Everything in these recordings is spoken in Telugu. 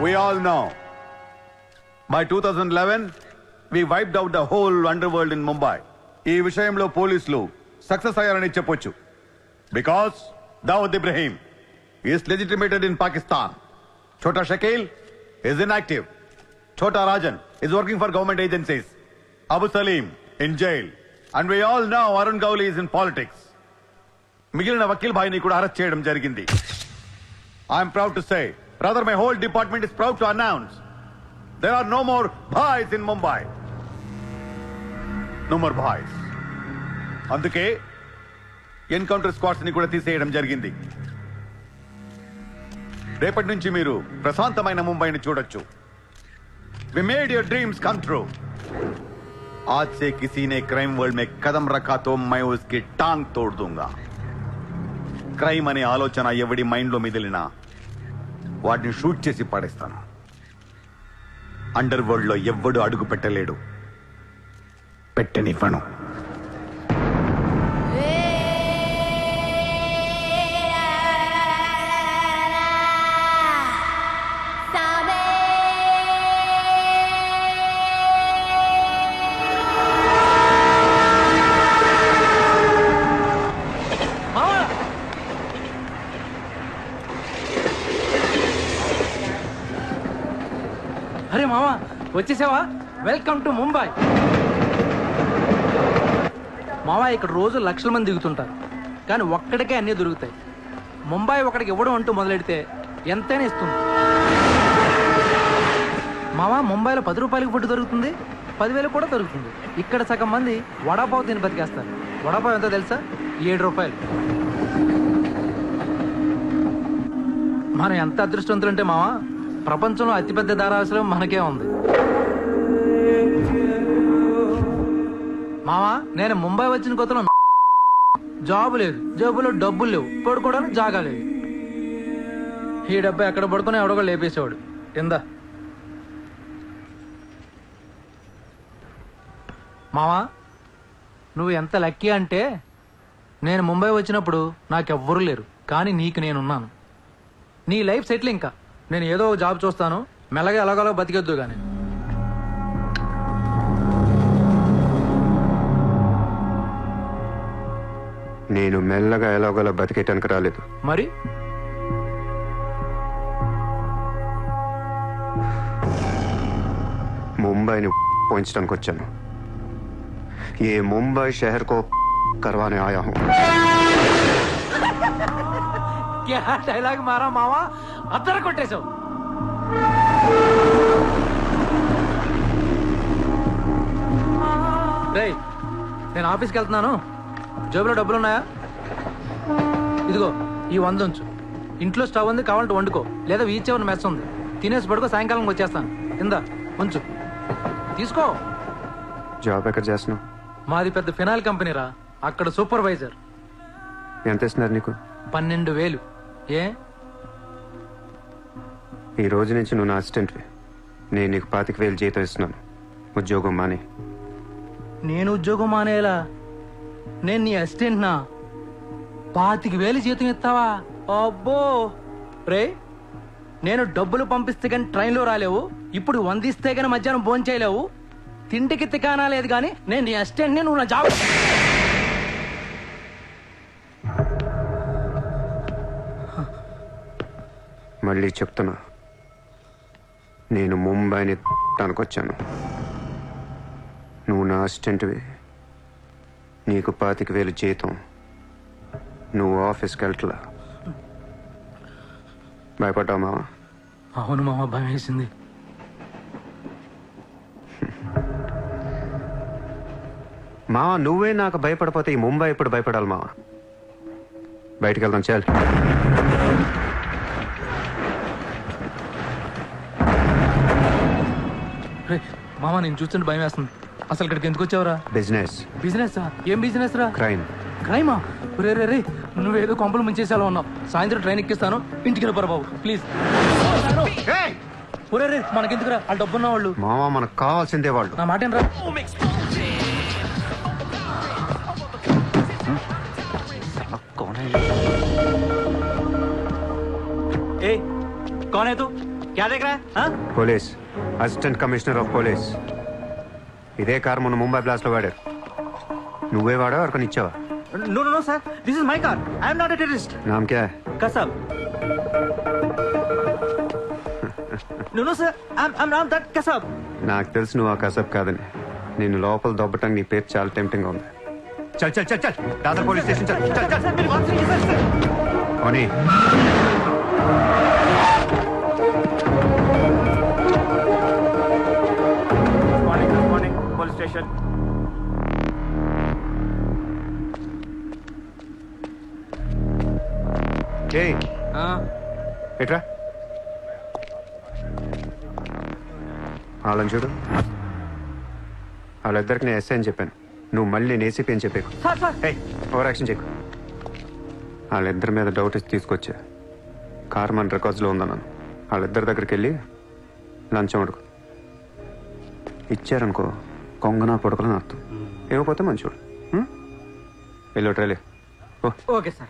We all know. By 2011, we wiped out the whole underworld in Mumbai. ఈ విషయంలో పోలీసులు సక్సెస్ అయ్యారని చెప్పొచ్చు because Dawood Ibrahim is legitimated in Pakistan Chota Shakil is inactive. Chota Rajan is working for government agencies. Abu Salim in jail. And we all know Arun Gowli is in politics. మిగిలిన వకీల్ భాయ్ని కూడా అరెస్ట్ చేయడం జరిగింది I'm proud to say brother my whole department is proud to announce there are no more bhais in Mumbai no more bhais అందుకే ఎన్కౌంటర్ స్క్వాడ్స్ని కూడా తీసేయడం జరిగింది రేపటి నుంచి మీరు ప్రశాంతమైన ముంబైని చూడొచ్చు we made your dreams come true आज से किसी ने क्राइम वर्ल्ड में कदम रखा तो मैं उसकी टांग तोड़ दूंगा క్రైమ్ అనే ఆలోచన ఎవడి మైండ్లో మిదిలినా వాటిని షూట్ చేసి పడేస్తాను అండర్ వరల్డ్ లో ఎవ్వడు అడుగు పెట్టలేడు పెట్టనివ్వను వచ్చేసావా? వెల్కమ్ టు ముంబై మావా ఇక్కడ రోజు లక్షల మంది దిగుతుంటారు. కానీ ఒక్కడికే అన్నీ దొరుకుతాయి. ముంబై ఒకడికి ఇవ్వడం అంటూ మొదలెడితే ఎంతైనా ఇస్తుంది. మావా ముంబైలో పది రూపాయలకి ఫుడ్ దొరుకుతుంది. పదివేలు కూడా దొరుకుతుంది. ఇక్కడ సగం మంది వడాపావు తిని బతికేస్తారు. వడాపావు ఎంతో తెలుసా? ఏడు రూపాయలు. మనం ఎంత అదృష్టవంతులంటే మావా ప్రపంచంలో అతిపెద్ద ధారావాసరం మనకే ఉంది. మావా నేను ముంబై వచ్చిన కొత్తలో జాబ్ లేదు. జేబులో డబ్బులు లేవు. పడుకోవడానికి జాగా లేదు. ఈ డబ్బు ఎక్కడ పడుకుని ఎవడో లేపేసేవాడు. కింద మావా నువ్వు ఎంత లక్కీ అంటే నేను ముంబై వచ్చినప్పుడు నాకెవ్వరూ లేరు. కానీ నీకు నేనున్నాను. నీ లైఫ్ సెటిల్ ఇంకా. నేను ఏదో ఒక జాబ్ చూస్తాను. మెల్లగా ఎలాగోలా బతికొద్దు కానీ నేను మెల్లగా ఎలాగోలా బతికేయటానికి రాలేదు. మరి? ముంబైని పోయించడానికి వచ్చాను ఏ ముంబై షహర్ కో కర్వానే ఆయా డైలాగ్ మారా మావా? అద్దర కొట్టేశావు. నేను ఆఫీస్కి వెళ్తున్నాను. జేబులో డబ్బులు ఉన్నాయా ఇదిగో ఈ వంద ఉంచు. ఇంట్లో స్టవ్ ఉంది కావాలంటే వండుకో. లేదా వీచ్ ఎవరిని మెస్ ఉంది. తినేసి పడుకో సాయంకాలం వచ్చేస్తాను. ఇందా ఉంచు. తీసుకో. జాబ్ ఎక్కడ చేస్తున్నావు? మాది పెద్ద ఫినాయిల్ కంపెనీరా. అక్కడ సూపర్వైజర్. ఎంత ఇస్తున్నారు నీకు? పన్నెండు వేలు. ఏ? ఈ రోజు నుంచి నువ్వు నా అసిస్టెంట్వి. నేను నీకు పాతిక వేలు జీతం ఇస్తున్నాను. ఉద్యోగం మాని. నేను ఉద్యోగం మానేలా? నేను నీ అసిస్టెంట్ నా పాతికి వేలు జీతం ఇస్తావా? అబ్బో! రే నేను డబ్బులు పంపిస్తే కానీ ట్రైన్లో రాలేవు. ఇప్పుడు వందిస్తే కానీ మధ్యాహ్నం భోజనం చేయలేవు. తిండికి తికానా లేదు కానీ నేను నీ అసిస్టెంట్ని నువ్వు నా జాబ్ మళ్ళీ చెప్తున్నా. నేను ముంబైని వచ్చాను నువ్వు నా అసిస్టెంట్వి. నీకు పాతిక వేలు జీతం. నువ్వు ఆఫీస్కి వెళ్ళట్లా భయపడ్డావు మావా? అవును మామ భయం వేసింది మావా నువ్వే నాకు భయపడిపోతే ఈ ముంబై ఎప్పుడు భయపడాలి మావా? బయటికి వెళ్దాం చాలు. రే మామ నేను చూస్తుంటే భయం వేస్తుంది అసలు ఇక్కడికి ఎందుకు వచ్చావురా బిజినెస్ బిజినెస్ ఏం బిజినెస్ రా క్రైమ్ క్రైమా రే రే రే నువ్వేదో కొంపలు ముంచేసేలా ఉన్నావు సాయంత్రం ట్రైన్ ఎక్కిస్తాను ఇంటికి వెళ్ళిపోరా బాబు ప్లీజ్ ఏయ్! ఒరే రే మనకెందుకురా ఆ డబ్బున్న వాళ్ళు మామ మనకు కావాల్సిందే వాళ్ళు నా మాట రా ए कौन है तू क्या देख रहा है हाँ? Police assistant commissioner of police ఇదే కార్ మొన్న ముంబై బ్లాస్ట్లో వాడారు నువ్వే వాడా ఎవరికొని ఇచ్చావా No, no, no, sir. This is my car. I am not a నామకే Kasab. no, no, sir. I'm, I'm not that Kasab. నాకు తెలుసు నువ్వు ఆ కసబ్ కాదని నేను లోపల దొబ్బటం నీ పేరు చాలా టెంప్టింగ్ ఉంది చల్ చల్ చల్ చల్ దాదాపు పోలీస్ స్టేషన్ చల్ చల్ Sir, sir, మీరు వాపసు తీయండి, sir, sir. station. ఏయ్ ఎట్రా వాళ్ళని చూడు. వాళ్ళిద్దరికి నేను ఎస్ఐ అని చెప్పాను. నువ్వు మళ్ళీ నేను ఏసీపీ అని చెప్పేకు. ఓవర్ యాక్షన్ చెక్కు వాళ్ళిద్దరి మీద డౌట్ ఇచ్చి తీసుకొచ్చా. కార్ మన రికార్డ్స్లో ఉందన్నాను వాళ్ళిద్దరి దగ్గరికి వెళ్ళి లంచం అడుగు. ఇచ్చారనుకో కొంగనా పొడకలని అర్థం ఏమైపోతే మంచోడు ఉం? వెళ్ళు ట్రైలే ఓ ओके सर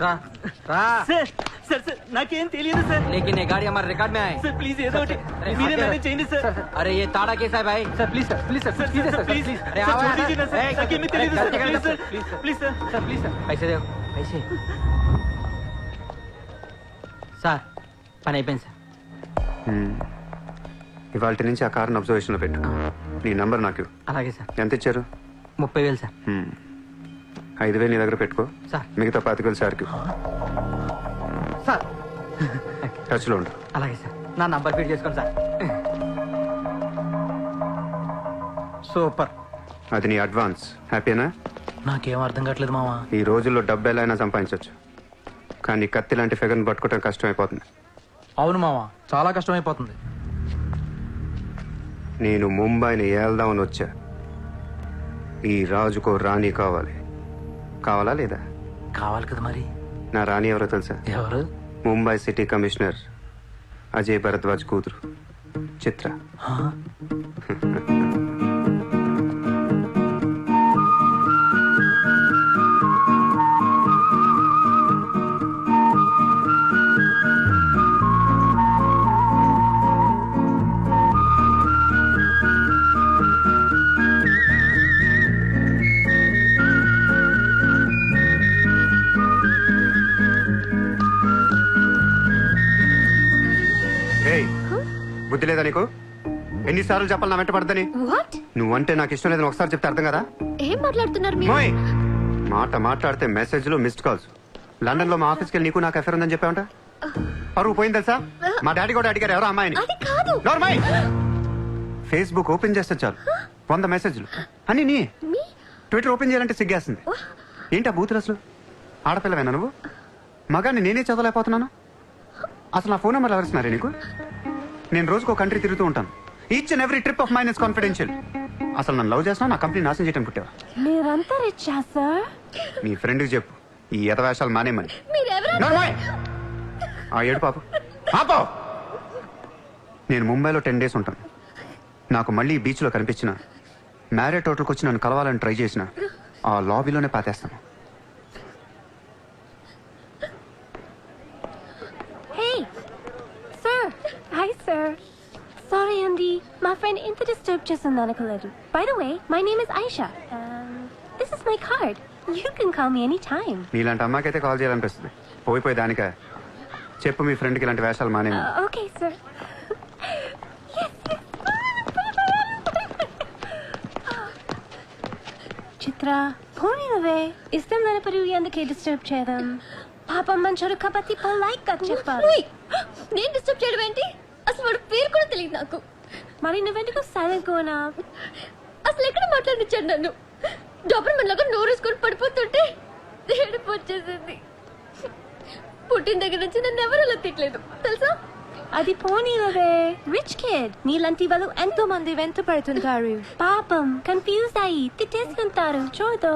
రా రా सर सर सर నాకేం తెలియదు సార్ लेकिन ये गाड़ी हमारे रिकॉर्ड में आए సార్ ప్లీజ్ ఏదో ఒకటి अरे మీరే हाँ, మేనేజ్ చేయండి సార్ अरे ये ताड़ा कैसा है भाई sir please sir please sir sir please sir please please अरे సార్ आओ छोड़ दीजिए ना सर ए, నాకేమీ अरे, తెలియదు సార్ गलती ప్లీజ్ कर- sir please sir sir please sir पैसे दो पैसे సార్ పని అయిపోయింది సార్. ఇవాళ నుంచి ఆ కార్ని అబ్జర్వేషన్లో పెట్టు నీ నంబర్ నాకు. అలాగే సార్. ఎంత ఇచ్చారు? ముప్పై వేలు సార్. హ్మ్. ఐదు వేలు నీ దగ్గర పెట్టుకో. సార్. మిగతా పాతిక వేలు సార్కి సార్. టచ్లో ఉండు. అలాగే సార్. నా నంబర్ ఫీడ్ చేసుకోండి సార్. సూపర్. అది నీ అడ్వాన్స్ హ్యాపీనా నాకేం అర్థం కావట్లేదు మావా. ఈ రోజుల్లో డబ్బు ఎలా అయినా సంపాదించవచ్చు కానీ కత్తి లాంటి ఫిగర్ని పట్టుకోవడం కష్టం అయిపోతుంది అవును మావా చాలా కష్టమైపోతుంది. నేను ముంబైని ఏల్దామని వచ్చా. ఈ రాజుకో రాణి కావాలి. కావాలా లేదా? కావాలి కదా మరి. నా రాణి ఎవరో తెలుసా? ఎవరు? ముంబై సిటీ కమిషనర్ అజయ్ భరద్వాజ్ కూతురు. చిత్ర. ఎన్నిసార్లు చెప్పాలి నా వెంట పడదని వాట్ నువ్వంటే నాకు ఇష్టం లేదని ఒకసారి చెప్తే అర్థం కదా? ఏం మాట్లాడుతున్నారు మీరు? మోయ్! మాట మాట్లాడితే మెసేజ్లు మిస్డ్ కాల్స్ లండన్లో మా ఆఫీస్కి వెళ్ళి నీకు నాకు ఎఫర్ ఉందని చెప్పావంట? పరువు పోయింది తెలుసా? మా డాడీ కూడా అడిగారు ఎవరో అమ్మాయిని. అది కాదు. నోర్మై ఫేస్బుక్ ఓపెన్ చేస్తే చాలు. వంద మెసేజ్లు. అని నీ. మీ? ట్విట్టర్ ఓపెన్ చేయాలంటే సిగ్గేస్తుంది. ఏంటి ఆ బూతులు అసలు? ఆడపిల్లవేనా నువ్వు? మగాన్ని నేనే చదవలేకపోతున్నాను? అసలు నా ఫోన్ నెంబర్ ఎవరిస్తున్నారే నీకు? నేను రోజుకో కంట్రీ తిరుగుతూ ఉంటాను. Each and every trip of minus confidential అసలు నన్ను లవ్ చేస్తున్నా నా కంపెనీ నాశనం చేయడం పుట్టావా? మీరంతా రిచ్చా సార్? నీ ఫ్రెండ్కి చెప్పు. ఈ ఎదవేషాలు మానేమని. నోర్మోయ్! ఆ ఏడు పాపు. ఆపో! నేను ముంబైలో టెన్ డేస్ ఉంటాను. నాకు మళ్ళీ ఈ బీచ్లో కనిపించిన మ్యారేట్ హోటల్కి వచ్చి నన్ను కలవాలని ట్రై చేసిన ఆ లాబీలోనే పాతేస్తాను hey sir hi sir sorry అండి మా ఫ్రెండ్ ఇంత డిస్టర్బ్ చేస్తుంది అనుకోలేదు by the way my name is Aisha this is my card you can call me any time నీలాంటి అమ్మాయికైతే కాల్ చేయాలనిపిస్తుంది. పోయిపోయి దానిక. చెప్పు మీ ఫ్రెండ్కి ఇలాంటి వేషాలు మానే ఓకే సార్ చిత్ర పోనీనవే ఇష్టం లేనప్పుడు ఎందుకే డిస్టర్బ్ చేయడం? పాపం మంచోడు కాబట్టి పొలైట్గా చెప్పాలి. నేను డిస్టర్బ్ చేయడం ఏంటి? అసలు వాడు పేరు కూడా తెలియదు నాకు. మరి నువ్వెందుకు సైలెంట్ కోనా అసలు ఎక్కడ మాట్లాడించాడు నన్ను? డబ్బులు మనలాగా నోరేసుకొని పడిపోతుంటే ఏడుపు వచ్చేసింది. పుట్టిన దగ్గర నుంచి నన్ను ఎవరు అలా తిట్టలేదు? తెలుసా? అది పోనీలవే రిచ్ కిడ్ నీలాంటి వాళ్ళు ఎంతో మంది వెంట పడుతుంటారు. పాపం కన్ఫ్యూజ్ అయ్యి తిట్టేసుకుంటారు చూడు.